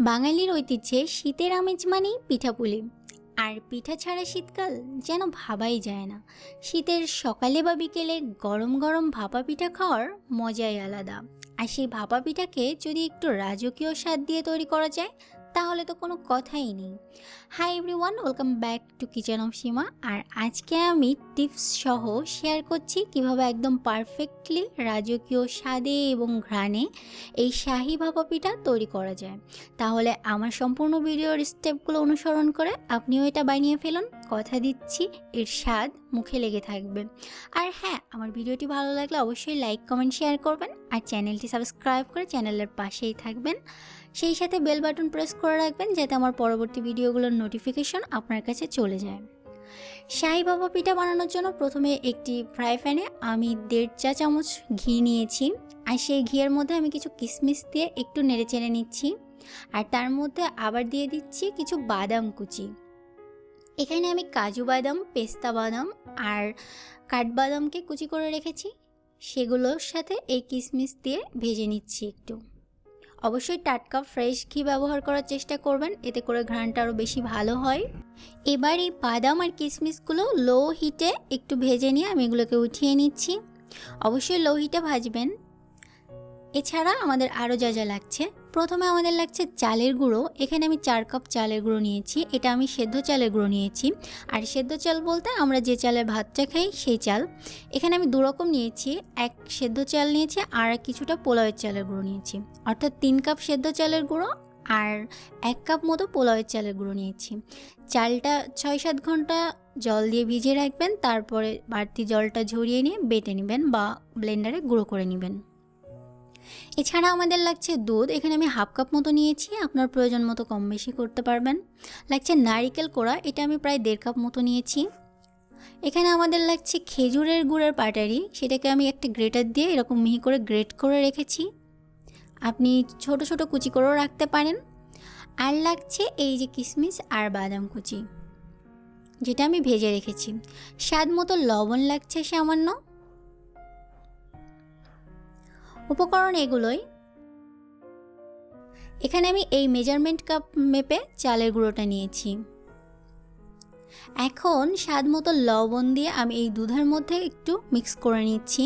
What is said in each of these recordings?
বাঙালির ঐতিহ্যে শীতের আমেজ মানেই পিঠাপুলি আর পিঠা ছাড়া শীতকাল যেন ভাবাই যায় না। শীতের সকালে বা বিকেলে গরম গরম ভাপা পিঠা খাওয়ার মজাই আলাদা। আর সেই ভাপা পিঠাকে যদি একটু রাজকীয় স্বাদ দিয়ে তৈরি করা যায় তাহলে তো কোনো কথাই নেই। Hi everyone welcome back to kitchen of Seema আর আজকে আমি টিপস সহ শেয়ার করছি কীভাবে একদম পারফেক্টলি রাজকীয় স্বাদে এবং ঘ্রাণে এই শাহি ভাপা পিঠা তৈরি করা যায়। তাহলে আমার সম্পূর্ণ ভিডিওর স্টেপগুলো অনুসরণ করে আপনিও এটা বানিয়ে ফেলুন। কথা দিচ্ছি, এর স্বাদ মুখে লেগে থাকবে। আর হ্যাঁ আমার ভিডিওটি ভালো লাগলে অবশ্যই লাইক কমেন্ট শেয়ার করবেন। আর চ্যানেলটি সাবস্ক্রাইব করে চ্যানেলের পাশেই থাকবেন। সেই সাথে বেল বাটন প্রেস করে রাখবেন যাতে আমার পরবর্তী ভিডিওগুলোর নোটিফিকেশন আপনার কাছে চলে যায়। শাহি বাবা পিঠা বানানোর জন্য প্রথমে একটি ফ্রাই প্যানে আমি দেড় চা চামচ ঘি নিয়েছি আর সেই ঘিয়ের মধ্যে আমি কিছু কিশমিশ দিয়ে একটু নেড়ে চেড়ে নিচ্ছি আর তার মধ্যে আবার দিয়ে দিচ্ছি কিছু বাদাম কুচি। এখানে আমি কাজু বাদাম, পেস্তা বাদাম আর কাঠবাদামকে কুচি করে রেখেছি। সেগুলোর সাথে এই কিশমিশ দিয়ে ভেজে নিচ্ছি একটু। অবশ্যই টাটকা ফ্রেশ ঘি ব্যবহার করার চেষ্টা করবেন, এতে করে ঘ্রাণটা আরও বেশি ভালো হয়। এবার এই বাদাম আর কিশমিশগুলো লো হিটে একটু ভেজে নিয়ে আমি এগুলোকে উঠিয়ে নিচ্ছি। অবশ্যই লো হিটে ভাজবেন। এছাড়া আমাদের আরও যা যা লাগছে প্রথমে আমাদের লাগছে চালের গুঁড়ো। এখানে আমি চার কাপ চালের গুঁড়ো নিয়েছি। এটা আমি সেদ্ধ চালের গুঁড়ো নিয়েছি। আর সেদ্ধ চাল বলতে আমরা যে চালের ভাতটা খাই, সেই চাল। এখানে আমি দুরকম নিয়েছি। এক সেদ্ধ চাল নিয়েছি আর কিছুটা পোলাওয়ের চালের গুঁড়ো নিয়েছি। অর্থাৎ তিন কাপ সেদ্ধ চালের গুঁড়ো আর এক কাপ মতো পোলাওয়ের চালের গুঁড়ো নিয়েছি। চালটা ছয় সাত ঘণ্টা জল দিয়ে ভিজিয়ে রাখবেন। তারপরে বাড়তি জলটা ঝরিয়ে নিয়ে বেটে নেবেন বা ব্লেন্ডারে গুঁড়ো করে নেবেন। এছাড়া আমাদের লাগছে দুধ, এখানে আমি হাফ কাপ মতো নিয়েছি, আপনার প্রয়োজন মতো কম বেশি করতে পারবেন। লাগছে নারিকেল কোড়া, এটা আমি প্রায় দেড় কাপ মতো নিয়েছি। এখানে আমাদের লাগছে খেজুরের গুড়ের পাটারি, সেটাকে আমি একটা গ্রেটার দিয়ে এরকম মিহি করে গ্রেট করে রেখেছি। আপনি ছোট ছোট কুচি করেও রাখতে পারেন। আর লাগছে এই যে কিশমিশ আর বাদাম কুচি, যেটা আমি ভেজে রেখেছি। স্বাদ মতো লবণ লাগছে সামান্য। উপকরণ এগুলোই। এখানে আমি এই মেজারমেন্ট কাপ মেপে চালের গুঁড়োটা নিয়েছি। এখন স্বাদ মতো লবণ দিয়ে আমি এই দুধের মধ্যে একটু মিক্স করে নিচ্ছি।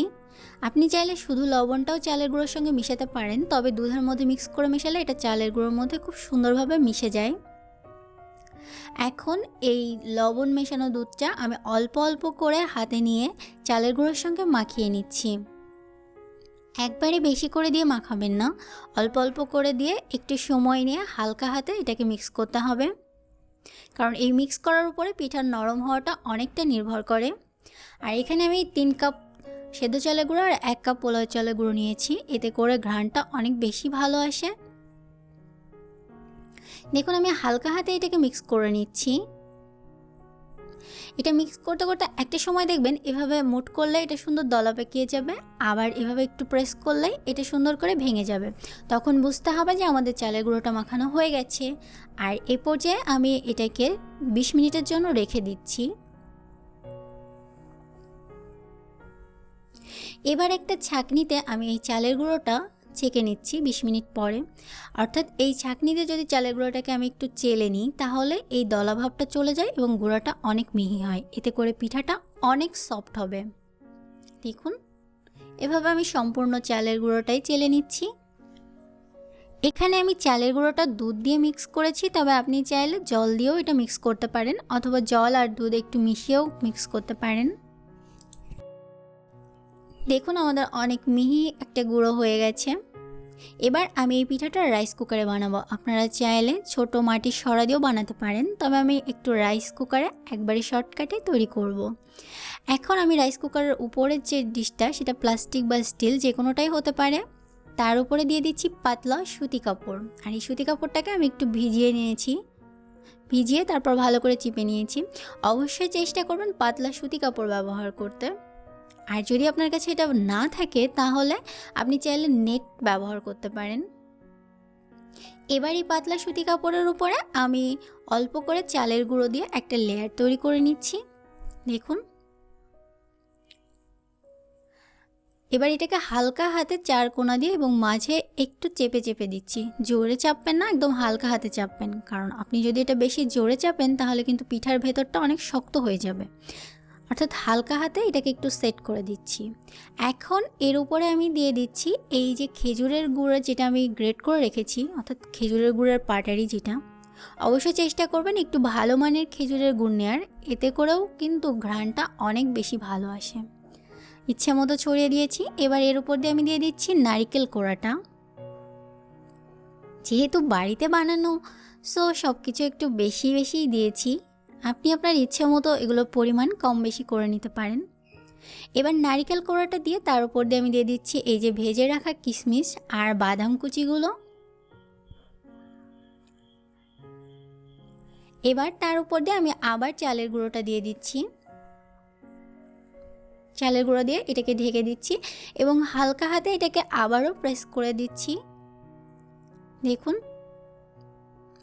আপনি চাইলে শুধু লবণটাও চালের গুঁড়োর সঙ্গে মিশাতে পারেন, তবে দুধের মধ্যে মিক্স করে মেশালে এটা চালের গুঁড়োর মধ্যে খুব সুন্দরভাবে মিশে যায়। এখন এই লবণ মেশানো দুধটা আমি অল্প অল্প করে হাতে নিয়ে চালের গুঁড়োর সঙ্গে মাখিয়ে নিচ্ছি। একবারে বেশি করে দিয়ে মাখাবেন না। অল্প অল্প করে দিয়ে একটু সময় নিয়ে হালকা হাতে এটাকে মিক্স করতে হবে। কারণ এই মিক্স করার উপরে পিঠার নরম হওয়াটা অনেকটা নির্ভর করে। আর এখানে আমি তিন কাপ সেদ্ধ চালের গুঁড়ো আর এক কাপ পোলাও চালের গুঁড়ো নিয়েছি। এতে করে ঘ্রাণটা অনেক বেশি ভালো আসে। দেখুন, আমি হালকা হাতে এটাকে মিক্স করে নিচ্ছি। এটা মিক্স করতে করতে একটা সময় দেখবেন এভাবে মোট করলে এটা সুন্দর দলা পেকিয়ে যাবে, আবার এভাবে একটু প্রেস করলেই এটা সুন্দর করে ভেঙে যাবে। তখন বুঝতে হবে যে আমাদের চালের গুঁড়োটা মাখানো হয়ে গেছে। আর এ পর্যায়ে আমি এটাকে বিশ মিনিটের জন্য রেখে দিচ্ছি। এবার একটা ছাঁকনিতে আমি এই চালের গুঁড়োটা ছেঁকে নিচ্ছি বিশ মিনিট পরে। অর্থাৎ এই ছাঁকনিতে যদি চালের গুঁড়োটাকে আমি একটু চেলে নিই, তাহলে এই দলাভাবটা চলে যায় এবং গুঁড়োটা অনেক মিহি হয়। এতে করে পিঠাটা অনেক সফট হবে। দেখুন, এভাবে আমি সম্পূর্ণ চালের গুঁড়োটাই চেলে নিচ্ছি। এখানে আমি চালের গুঁড়োটা দুধ দিয়ে মিক্স করেছি, তবে আপনি চাইলে জল দিয়েও এটা মিক্স করতে পারেন, অথবা জল আর দুধ একটু মিশিয়েও মিক্স করতে পারেন। দেখুন আমাদের অনেক মিহি একটা গুঁড়ো হয়ে গেছে। এবার আমি এই পিঠাটা রাইস কুকারে বানাবো। আপনারা চাইলে ছোট মাটির সরা দিয়েও বানাতে পারেন, তবে আমি একটু রাইস কুকারে একবারে শর্টকাটে তৈরি করব। এখন আমি রাইস কুকারের উপরের যে ডিশটা সেটা প্লাস্টিক বা স্টিল যে কোনোটাই হতে পারে, তার উপরে দিয়ে দিচ্ছি পাতলা সুতি কাপড়। আর এই সুতি কাপড়টাকে আমি একটু ভিজিয়ে নিয়েছি। ভিজিয়ে তারপর ভালো করে চিপে নিয়েছি। অবশ্যই চেষ্টা করবেন পাতলা সুতি কাপড় ব্যবহার করতে। আর যদি আপনার কাছে এটা না থাকে, তাহলে আপনি চাইলে নেট ব্যবহার করতে পারেন। এবার এই পাতলা সুতি কাপড়ের উপরে আমি অল্প করে চালের গুঁড়ো দিয়ে একটা লেয়ার তৈরি করে নিচ্ছি। দেখুন। এবার এটাকে হালকা হাতে চার কোনা দিয়ে এবং মাঝে একটু চেপে চেপে দিচ্ছি। জোরে চাপবেন না, একদম হালকা হাতে চাপবেন। কারণ আপনি যদি এটা বেশি জোরে চাপেন, তাহলে কিন্তু পিঠার ভেতরটা অনেক শক্ত হয়ে যাবে। অর্থাৎ হালকা হাতে এটাকে একটু সেট করে দিচ্ছি। এখন এর উপরে আমি দিয়ে দিচ্ছি এই যে খেজুরের গুঁড়ো যেটা আমি গ্রেট করে রেখেছি, অর্থাৎ খেজুরের গুড়ের পাটারি যেটা, অবশ্যই চেষ্টা করবেন একটু ভালো মানের খেজুরের গুড় নেওয়ার এতে করেও কিন্তু ঘ্রাণটা অনেক বেশি ভালো আসে। ইচ্ছে মতো ছড়িয়ে দিয়েছি, এবার এর উপর দিয়ে আমি দিয়ে দিচ্ছি নারিকেল কোড়াটা। যেহেতু বাড়িতে বানানো সো সব কিছু একটু বেশি বেশিই দিয়েছি। আপনি আপনার ইচ্ছে মতো এগুলোর পরিমাণ কম বেশি করে নিতে পারেন। এবার নারিকেল কোড়াটা দিয়ে তার উপর দিয়ে আমি দিয়ে দিচ্ছি এই যে ভেজে রাখা কিশমিশ আর বাদাম কুচিগুলো। এবার তার উপর দিয়ে আমি আবার চালের গুঁড়োটা দিয়ে দিচ্ছি। চালের গুঁড়ো দিয়ে এটাকে ঢেকে দিচ্ছি এবং হালকা হাতে এটাকে আবারও প্রেস করে দিচ্ছি। দেখুন,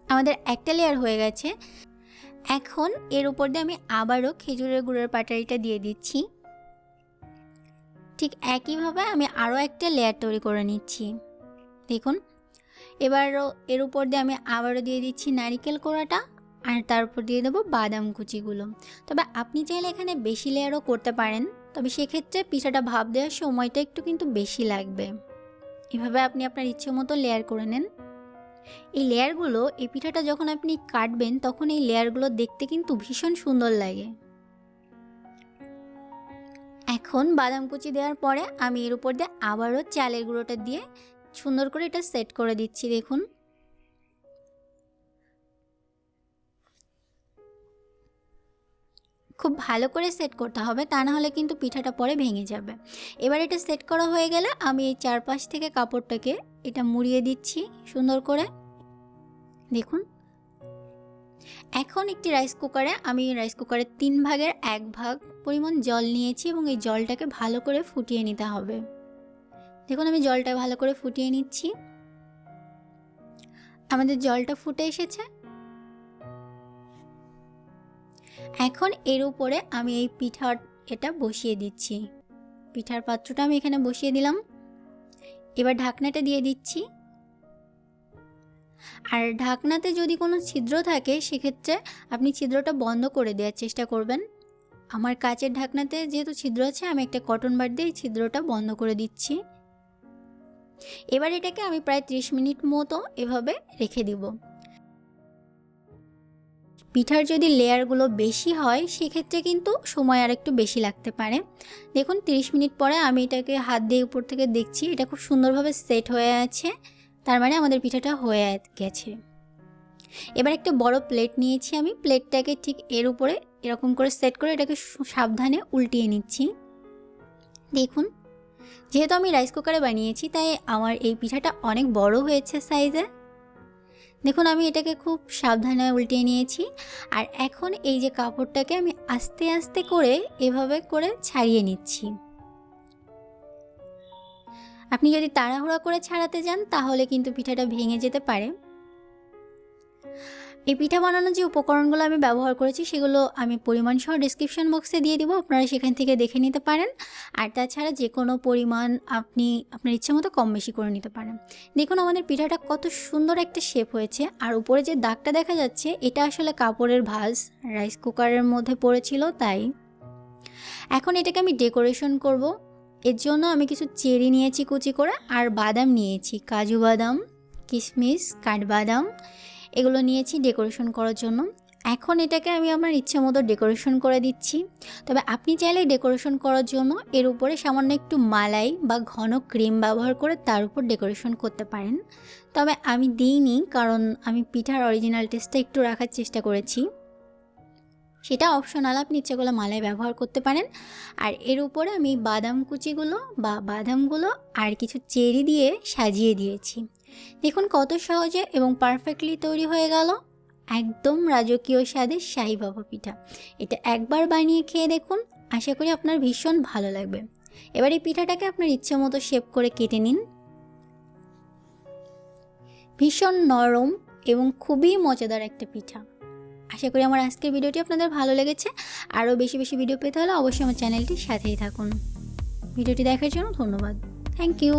আমাদের একটা লেয়ার হয়ে গেছে। এখন এর উপর দিয়ে আমি আবারও খেজুরের গুঁড়োর পাটারিটা দিয়ে দিচ্ছি। ঠিক একইভাবে আমি আরও একটা লেয়ার তৈরি করে নিচ্ছি। দেখুন, এবারও এর উপর দিয়ে আমি আবারও দিয়ে দিচ্ছি নারিকেল কোড়াটা আর তার উপর দিয়ে দেবো বাদাম কুচিগুলো। তবে আপনি চাইলে এখানে বেশি লেয়ারও করতে পারেন, তবে সেক্ষেত্রে পিঠাটা ভাব দেওয়ার সময়টা একটু কিন্তু বেশি লাগবে। এভাবে আপনি আপনার ইচ্ছে মতো লেয়ার করে নেন। এই লেয়ারগুলো, এই পিঠাটা যখন আপনি কাটবেন, তখন এই লেয়ারগুলো দেখতে কিন্তু ভীষণ সুন্দর লাগে। এখন বাদাম কুচি দেওয়ার পরে আমি এর উপর দিয়ে আবারও চালের গুঁড়োটা দিয়ে সুন্দর করে এটা সেট করে দিচ্ছি, দেখুন। খুব ভালো করে সেট করতে হবে, তা না হলে কিন্তু পিঠাটা পরে ভেঙে যাবে। এবার এটা সেট করা হয়ে গেলে আমি এই চারপাশ থেকে কাপড়টাকে এটা মুড়িয়ে দিচ্ছি সুন্দর করে। দেখুন। এখন একটি রাইস কুকারে আমি রাইস কুকারের তিন ভাগের এক ভাগ পরিমাণ জল নিয়েছি এবং এই জলটাকে ভালো করে ফুটিয়ে নিতে হবে। দেখুন আমি জলটা ভালো করে ফুটিয়ে নিচ্ছি। আমাদের জলটা ফুটে এসেছে। এখন এর উপরে আমি এই পিঠার এটা বসিয়ে দিচ্ছি। পিঠার পাত্রটা আমি এখানে বসিয়ে দিলাম। এবার ঢাকনাটা দিয়ে দিচ্ছি। আর ঢাকনাতে যদি কোনো ছিদ্র থাকে, সেক্ষেত্রে আপনি ছিদ্রটা বন্ধ করে দেওয়ার চেষ্টা করবেন। আমার কাচের ঢাকনাতে যেহেতু ছিদ্র আছে, আমি একটা কটন বার দিয়ে ছিদ্রটা বন্ধ করে দিচ্ছি। এবার এটাকে আমি প্রায় ত্রিশ মিনিট মতো এভাবে রেখে দিব। পিঠার যদি লেয়ারগুলো বেশি হয়, সেক্ষেত্রে কিন্তু সময় আর একটু বেশি লাগতে পারে। দেখুন 30 মিনিট পরে আমি এটাকে হাত দিয়ে উপর থেকে দেখছি, এটা খুব সুন্দরভাবে সেট হয়ে আছে। তার মানে আমাদের পিঠাটা হয়ে গেছে। এবার একটা বড় প্লেট নিয়েছি আমি। প্লেটটাকে ঠিক এর উপরে এরকম করে সেট করে এটাকে সাবধানে উল্টিয়ে নিচ্ছি। দেখুন, যেহেতু আমি রাইস কুকারে বানিয়েছি, তাই আমার এই পিঠাটা অনেক বড় হয়েছে সাইজে। দেখুন, আমি এটাকে খুব সাবধানে উল্টিয়ে নিয়েছি। আর এখন এই যে কাপড়টাকে আমি আস্তে আস্তে করে এভাবে করে ছাড়িয়ে নিচ্ছি। আপনি যদি তাড়াহুড়া করে ছাড়াতে যান, তাহলে কিন্তু পিঠাটা ভেঙে যেতে পারে। এই পিঠা বানানোর যে উপকরণগুলো আমি ব্যবহার করেছি, সেগুলো আমি পরিমাণ সহ ডিসক্রিপশন বক্সে দিয়ে দিব, আপনারা সেখান থেকে দেখে নিতে পারেন। আর তাছাড়া যে কোনো পরিমাণ আপনি আপনার ইচ্ছে মতো কম বেশি করে নিতে পারেন। দেখুন, আমাদের পিঠাটা কত সুন্দর একটা শেপ হয়েছে, আর উপরে যে দাগটা দেখা যাচ্ছে, এটা আসলে কাপড়ের ভাজ রাইস কুকারের মধ্যে পড়েছিল, তাই। এখন এটাকে আমি ডেকোরেশন করব। এর জন্য আমি কিছু চেরি নিয়েছি কুচি করে, আর বাদাম নিয়েছি, কাজু বাদাম, কিশমিশ, কাঠবাদাম এগুলো নিয়েছি ডেকোরেশন করার জন্য। এখন এটাকে আমি আমার ইচ্ছে মতো ডেকোরেশন করে দিচ্ছি। তবে আপনি চাইলে ডেকোরেশন করার জন্য এর উপরে সামান্য একটু মালাই বা ঘন ক্রিম ব্যবহার করে তার উপর ডেকোরেশন করতে পারেন। তবে আমি দিইনি কারণ আমি পিঠার অরিজিনাল টেস্টটা একটু রাখার চেষ্টা করেছি। সেটা অপশনাল আপনি ইচ্ছে করলে মালাই ব্যবহার করতে পারেন। আর এর উপরে আমি বাদাম কুচিগুলো বা বাদামগুলো আর কিছু চেরি দিয়ে সাজিয়ে দিয়েছি। দেখুন কত সহজে এবং পারফেক্টলি তৈরি হয়ে গেল। একদম রাজকীয় স্বাদের শাহি বাবা পিঠা। এটা একবার বানিয়ে খেয়ে দেখুন, আশা করি আপনার ভীষণ ভালো লাগবে। এবার এই পিঠাটাকে আপনার ইচ্ছে মতো শেপ করে কেটে নিন। ভীষণ নরম এবং খুবই মজাদার একটা পিঠা। আশা করি আমার আজকের ভিডিওটি আপনাদের ভালো লেগেছে। আরও বেশি বেশি ভিডিও পেতে হলে অবশ্যই আমার চ্যানেলটির সাথেই থাকুন। ভিডিওটি দেখার জন্য ধন্যবাদ। Thank you